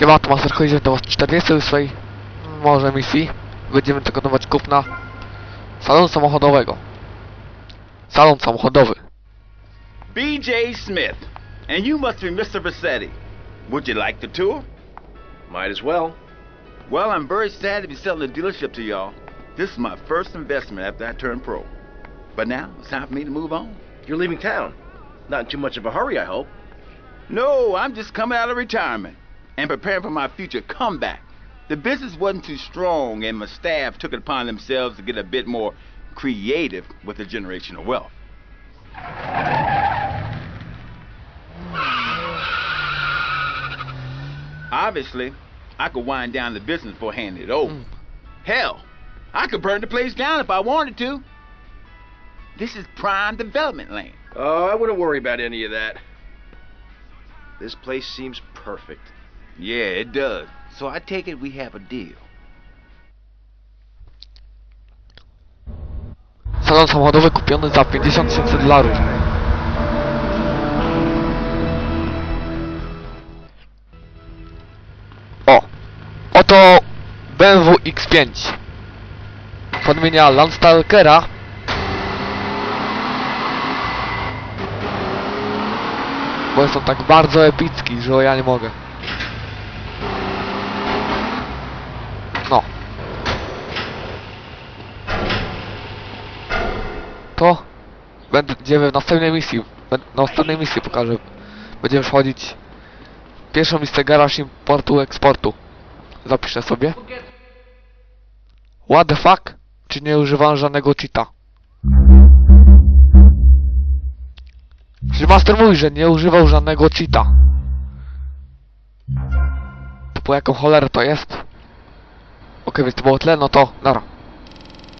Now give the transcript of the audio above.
Siema, tu Master Collision, to was 48 może misji. Będziemy dokonywać kupna salonu samochodowego. Salon samochodowy. B.J. Smith, and you must be Mr. Bassetti. Would you like the tour? Might as well. Well, I'm very sad to be selling the dealership to y'all. This is my first investment after I turned pro. But now, it's time for me to move on. You're leaving town. Not in too much of a hurry, I hope. No, I'm just coming out of retirement and preparing for my future comeback. The business wasn't too strong, and my staff took it upon themselves to get a bit more creative with the generational wealth. Obviously, I could wind down the business before handing it over. Mm. Hell, I could burn the place down if I wanted to. This is prime development land. Oh, I wouldn't worry about any of that. This place seems perfect. Yeah, it does. So I take it we have a deal. Salon samochodowy kupiony za 50 tysięcy dolarów. O! Oto BMW X5 podmienia Landstalkera bo jest on tak bardzo epicki, że ja nie mogę. to będziemy w następnej misji, na następnej misji pokażę. Będziemy wchodzić pierwszą listę garaż importu eksportu. Zapiszę sobie. What the fuck? Czy nie używałem żadnego cheata? Czy master mówi, że nie używał żadnego cheata? To po jaką cholerę to jest? Okej, okay, więc to było tle, no to nara.